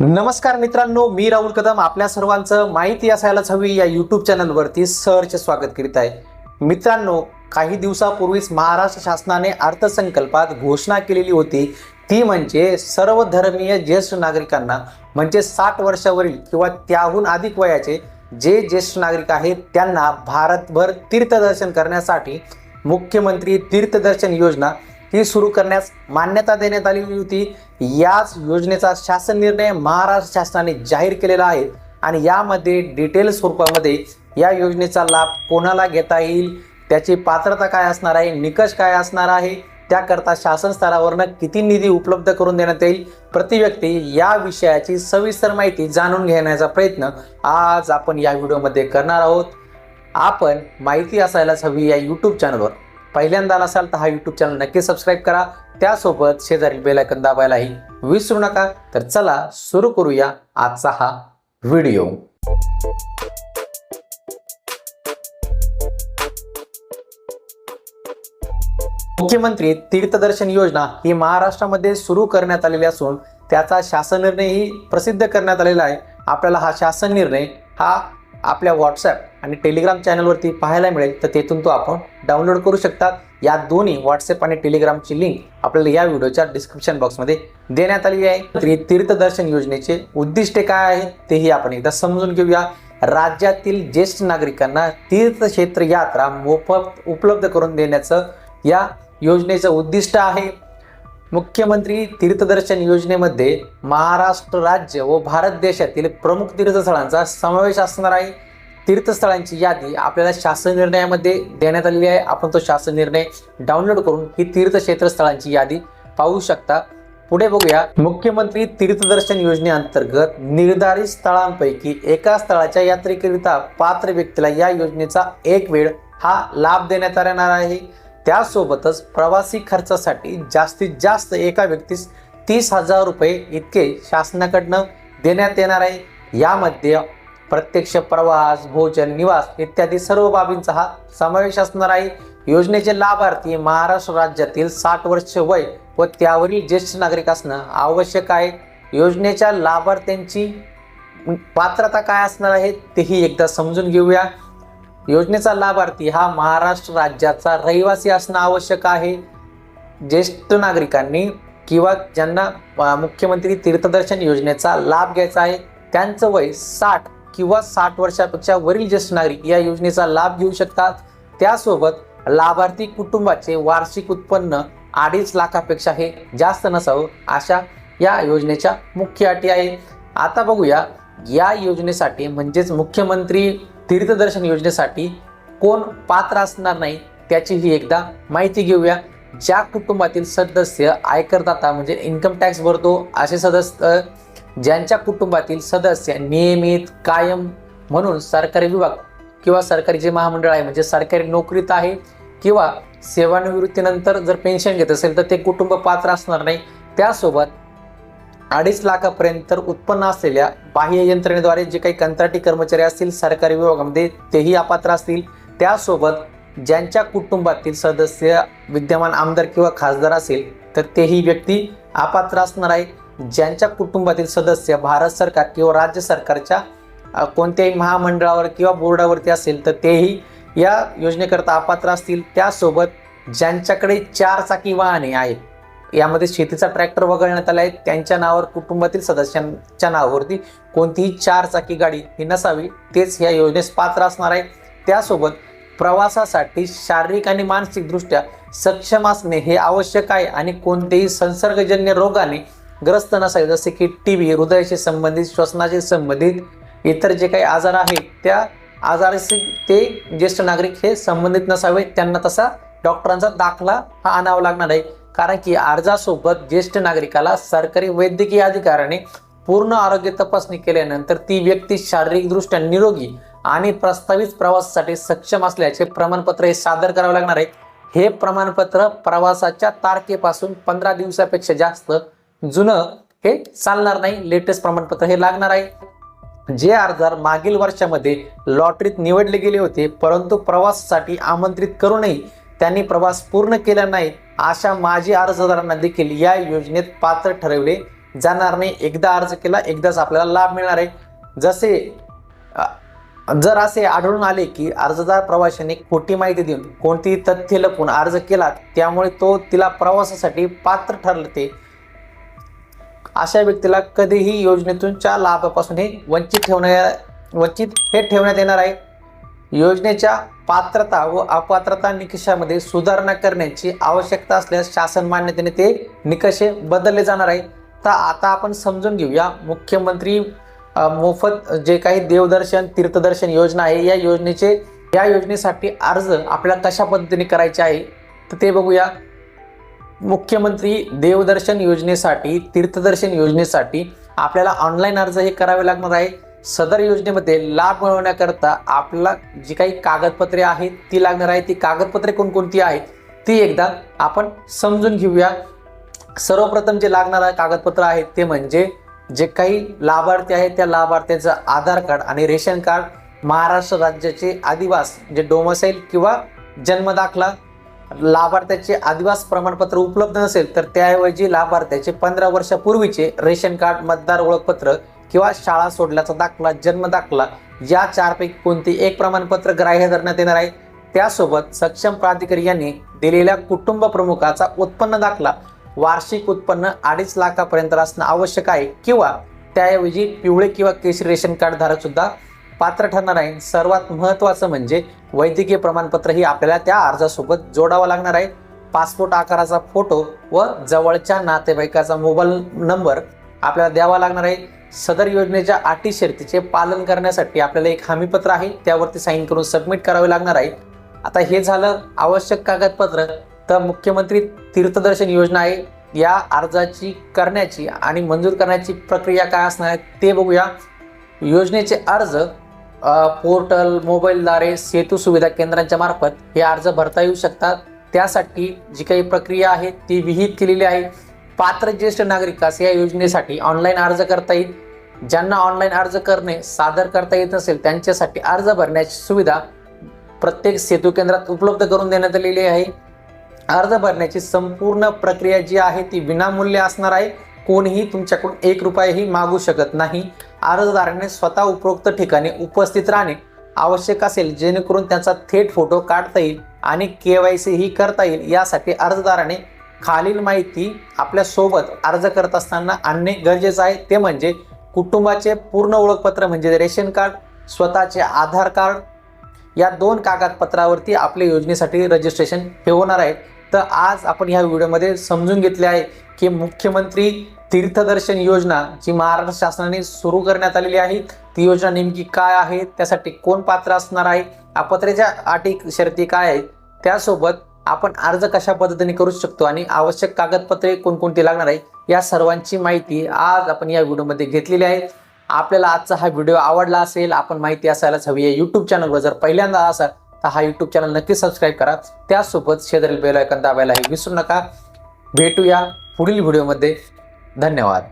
नमस्कार मित्रांनो मी राहुल कदम. आपल्या सर्वांचं माहिती असायलाच हवी या यूट्यूब चॅनलवरती सहर्ष स्वागत करीत आहे. मित्रांनो काही दिवसापूर्वीच महाराष्ट्र शासनाने अर्थसंकल्पात घोषणा केलेली होती. ती म्हणजे सर्व धर्मीय ज्येष्ठ नागरिकांना म्हणजे साठ वर्षावरील किंवा त्याहून अधिक वयाचे जे ज्येष्ठ नागरिक आहेत त्यांना भारतभर तीर्थदर्शन करण्यासाठी मुख्यमंत्री तीर्थदर्शन योजना ही सुरू करण्यास मान्यता देण्यात आलेली होती. याच योजनेचा शासन निर्णय महाराष्ट्र शासनाने जाहीर केलेला आहे आणि यामध्ये डिटेल स्वरूपामध्ये या योजनेचा लाभ कोणाला घेता येईल त्याची पात्रता काय असणार आहे निकष काय असणार आहे त्याकरता शासन स्तरावरनं किती निधी उपलब्ध करून देण्यात येईल प्रति व्यक्ती या विषयाची सविस्तर माहिती जाणून घेण्याचा प्रयत्न आज आपण या व्हिडिओमध्ये करणार आहोत. आपण माहिती असायलाच हवी या यूट्यूब चॅनलवर पहिल्यांदा नसाल तर हा यूट्यूब चॅनल नक्की सबस्क्राईब करा. त्यासोबत शेजारील बेलायकन दाबायलाही विसरू नका. तर चला सुरू करूया आजचा हा व्हिडिओ मुख्यमंत्री तीर्थदर्शन योजना ही महाराष्ट्रामध्ये सुरू करण्यात आलेली असून त्याचा शासन निर्णयही प्रसिद्ध करण्यात आलेला आहे. आपल्याला हा शासन निर्णय हा आपल्या व्हॉट्सॲप आणि टेलिग्राम चॅनलवरती पाहायला मिळेल तर तेथून तो आपण डाउनलोड करू शकतात या दोन्ही व्हॉट्सअप आणि टेलिग्रामची लिंक आपल्याला या व्हिडिओच्या डिस्क्रिप्शन बॉक्समध्ये देण्यात आलेली आहे. तरी तीर्थदर्शन योजनेचे उद्दिष्टे काय आहेत तेही आपण एकदा समजून घेऊया. राज्यातील ज्येष्ठ नागरिकांना तीर्थक्षेत्र यात्रा मोफत उपलब्ध करून देण्याचं या योजनेचं उद्दिष्ट आहे. मुख्यमंत्री तीर्थदर्शन योजनेमध्ये महाराष्ट्र राज्य व भारत देशातील प्रमुख तीर्थस्थळांचा समावेश असणार आहे. तीर्थस्थळांची यादी आपल्याला शासन निर्णयामध्ये देण्यात आलेली आहे. आपण तो शासन निर्णय डाउनलोड करून ही तीर्थक्षेत्र स्थळांची यादी पाहू शकता. पुढे बघूया. मुख्यमंत्री तीर्थदर्शन योजनेअंतर्गत निर्धारित स्थळांपैकी एका स्थळाच्या यात्रेकरिता पात्र व्यक्तीला या योजनेचा एक वेळ हा लाभ देण्यात येणार आहे. त्यासोबतच प्रवासी खर्चासाठी जास्तीत जास्त एका व्यक्तीस तीस हजार रुपये इतके शासनाकडनं देण्यात येणार आहे. यामध्ये प्रत्यक्ष प्रवास भोजन निवास इत्यादी सर्व बाबींचा हा समावेश असणार आहे. योजनेचे लाभार्थी महाराष्ट्र राज्यातील साठ वर्ष वय व त्यावरील ज्येष्ठ नागरिक असणं आवश्यक आहे. योजनेच्या लाभार्थ्यांची पात्रता काय असणार आहे तेही एकदा समजून घेऊया. योजनेचा लाभार्थी हा महाराष्ट्र राज्याचा रहिवासी असणं आवश्यक आहे. ज्येष्ठ नागरिकांनी किंवा ज्यांना मुख्यमंत्री तीर्थदर्शन योजनेचा लाभ घ्यायचा आहे त्यांचं वय साठ किंवा साठ वर्षापेक्षा वरील ज्येष्ठ नागरिक या योजनेचा लाभ घेऊ शकतात. त्यासोबत लाभार्थी कुटुंबाचे वार्षिक उत्पन्न अडीच लाखापेक्षा हे जास्त नसावं अशा या योजनेच्या मुख्य अटी आहे आता बघूया या योजनेसाठी म्हणजेच मुख्यमंत्री तीर्थदर्शन योजनेसाठी कोण पात्र असणार नाही त्याची ही एकदा माहिती घेऊया. ज्या कुटुंबातील सदस्य आयकरदाता म्हणजे इन्कम टॅक्स भरतो असे सदस्य ज्यांच्या कुटुंबातील सदस्य नियमित कायम म्हणून सरकारी विभाग किंवा सरकारी जे महामंडळ आहे म्हणजे सरकारी नोकरीत आहे किंवा सेवानिवृत्तीनंतर जर पेन्शन घेत असेल तर ते कुटुंब पात्र असणार नाही. त्यासोबत अडीच लाखापर्यंत उत्पन्न असलेल्या बाह्य यंत्रणेद्वारे जे काही कंत्राटी कर्मचारी असतील सरकारी विभागामध्ये तेही अपात्र असतील. त्यासोबत ज्यांच्या कुटुंबातील सदस्य विद्यमान आमदार किंवा खासदार असेल तर तेही व्यक्ती अपात्र असणार आहे ज्यांच्या कुटुंबातील सदस्य भारत सरकार किंवा राज्य सरकारच्या कोणत्याही महामंडळावर किंवा बोर्डावरती असेल तर तेही या योजनेकरता अपात्र असतील. त्यासोबत ज्यांच्याकडे चार चाकी वाहने आहेत यामध्ये शेतीचा ट्रॅक्टर वगळण्यात आला आहे. त्यांच्या नावावर कुटुंबातील सदस्यांच्या नावावरती कोणतीही चार चाकी गाडी ही नसावी तेच या योजनेस पात्र असणार आहे. त्यासोबत प्रवासासाठी शारीरिक आणि मानसिकदृष्ट्या सक्षम असणे हे आवश्यक आहे आणि कोणतेही संसर्गजन्य रोगाने ग्रस्त नसावे जसे की टी व्ही हृदयाशी संबंधित श्वसनाशी संबंधित इतर जे काही आजार आहेत त्या आजाराशी ते ज्येष्ठ नागरिक हे संबंधित नसावे. त्यांना तसा डॉक्टरांचा दाखला हा आणावा लागणार आहे. कारण की अर्जासोबत ज्येष्ठ नागरिकाला सरकारी वैद्यकीय अधिकाऱ्याने पूर्ण आरोग्य तपासणी केल्यानंतर ती व्यक्ती शारीरिकदृष्ट्या निरोगी आणि प्रस्तावित प्रवासासाठी सक्षम असल्याचे प्रमाणपत्र हे सादर करावे लागणार आहे. हे प्रमाणपत्र प्रवासाच्या तारखेपासून पंधरा दिवसापेक्षा जास्त जुनं हे चालणार नाही. लेटेस्ट प्रमाणपत्र हे लागणार आहे. जे अर्जदार मागील वर्षामध्ये लॉटरीत निवडले गेले होते परंतु प्रवासासाठी आमंत्रित करूनही त्यांनी प्रवास पूर्ण केला नाही अशा माजी अर्जदारांना देखील या योजनेत पात्र ठरवले जाणार नाही. एकदा अर्ज केला एकदाच आपल्याला लाभ मिळणार आहे. जसे जर असे आढळून आले की अर्जदार प्रवाशाने खोटी माहिती देऊन कोणतीही तथ्य लपून अर्ज केला त्यामुळे तो तिला प्रवासासाठी पात्र ठरते अशा व्यक्तीला कधीही योजनेतूनच्या लाभापासून हे वंचित ठेवण्या वंचित हे ठेवण्यात येणार आहे. योजनेच्या पात्रता व अपात्रता निकषामध्ये सुधारणा करण्याची आवश्यकता असल्यास शासन मान्यतेने ते निकष बदलले जाणार आहे. तर आता आपण समजून घेऊया मुख्यमंत्री मोफत जे काही देवदर्शन तीर्थदर्शन योजना आहे या योजनेचे या योजनेसाठी अर्ज आपल्याला कशा पद्धतीने करायचे आहे तर ते बघूया. मुख्यमंत्री देवदर्शन योजनेसाठी तीर्थदर्शन योजनेसाठी आपल्याला ऑनलाईन अर्ज हे करावे लागणार आहे. सदर योजनेमध्ये लाभ मिळवण्याकरता आपला जी काही कागदपत्रे आहेत ती लागणार आहे ती कागदपत्रे कोणकोणती आहेत ती एकदा आपण समजून घेऊया. सर्वप्रथम जे लागणार कागदपत्र आहेत ते म्हणजे जे काही लाभार्थी आहेत त्या लाभार्थ्यांचं आधार कार्ड आणि रेशन कार्ड महाराष्ट्र राज्याचे आदिवास जे डोमसाईल किंवा जन्मदाखला लाभार्थ्याचे आदिवास प्रमाणपत्र उपलब्ध नसेल तर त्याऐवजी लाभार्थ्याचे पंधरा वर्षापूर्वीचे रेशन कार्ड मतदार ओळखपत्र किंवा शाळा सोडल्याचा दाखला जन्म दाखला या चारपैकी कोणते एक प्रमाणपत्र ग्राह्य धरण्यात येणार आहे? त्यासोबत सक्षम प्राधिकारी यांनी दिलेल्या कुटुंब प्रमुखाचा उत्पन्न दाखला वार्षिक उत्पन्न अडीच लाखापर्यंत असणं आवश्यक आहे. किंवा त्याऐवजी पिवळे किंवा केशरी रेशन कार्ड धारक सुद्धा पात्र ठरणार आहे. सर्वात महत्त्वाचं म्हणजे वैद्यकीय प्रमाणपत्र ही आपल्याला त्या अर्जासोबत जोडावं लागणार आहे. पासपोर्ट आकाराचा फोटो व जवळच्या नातेवाईकाचा मोबाईल नंबर आपल्याला द्यावा लागणार आहे. सदर योजनेच्या अटी शर्तीचे पालन करण्यासाठी आपल्याला एक हमीपत्र आहे त्यावरती साईन करून सबमिट करावे लागणार आहे. आता हे झालं आवश्यक कागदपत्र तर मुख्यमंत्री तीर्थदर्शन योजना आहे. या अर्जाची करण्याची आणि मंजूर करण्याची प्रक्रिया काय असणार आहे ते बघूया. योजनेचे अर्ज पोर्टल मोबाईलद्वारे सेतू सुविधा केंद्रांच्या मार्फत हे अर्ज भरता येऊ शकतात. त्यासाठी जी काही प्रक्रिया आहे ती विहित केलेली आहे. पात्र ज्येष्ठ नागरिकास या योजनेसाठी ऑनलाईन अर्ज करता येईल. ज्यांना ऑनलाईन अर्ज करणे सादर करता येत नसेल त्यांच्यासाठी अर्ज भरण्याची सुविधा प्रत्येक सेतू केंद्रात उपलब्ध करून देण्यात आलेली आहे. अर्ज भरण्याची संपूर्ण प्रक्रिया जी आहे ती विनामूल्य असणार आहे. कोणीही तुमच्याकडून एक रुपयाही मागू शकत नाही. अर्जदाराने स्वतः उपरोक्त ठिकाणी उपस्थित राहणे आवश्यक असेल जेणेकरून त्यांचा थेट फोटो काढता येईल आणि के वाय सी ही करता येईल. यासाठी अर्जदाराने खालील माहिती आपल्यासोबत अर्ज करत असताना आणणे गरजेचं आहे. ते म्हणजे कुटुंबाचे पूर्ण ओळखपत्र म्हणजे रेशन कार्ड स्वतःचे आधार कार्ड या दोन कागदपत्रावरती आपल्या योजनेसाठी रजिस्ट्रेशन हे होणार आहे तर आज आपण ह्या व्हिडिओमध्ये समजून घेतले आहे की मुख्यमंत्री तीर्थदर्शन योजना जी महाराष्ट्र शासनाने सुरू करण्यात आलेली आहे ती योजना नेमकी काय आहे त्यासाठी कोण पात्र असणार आहे अपत्रेच्या अटी शर्ती काय आहेत त्यासोबत आपण अर्ज कशा पद्धतीने करू शकतो आणि आवश्यक कागदपत्रे कोणकोणती लागणार आहे या सर्वांची माहिती आज आपण या व्हिडिओमध्ये घेतलेली आहे. आपल्याला आजचा हा व्हिडिओ आवडला असेल आपण माहिती असायलाच हवी आहे. यूट्यूब चॅनलवर जर पहिल्यांदा असाल तर हा यूट्यूब चॅनल नक्की सबस्क्राईब करा. त्यासोबत शेजारील बेल आयकन दाबायलाही विसरू नका. भेटूया पुढील व्हिडिओमध्ये. धन्यवाद.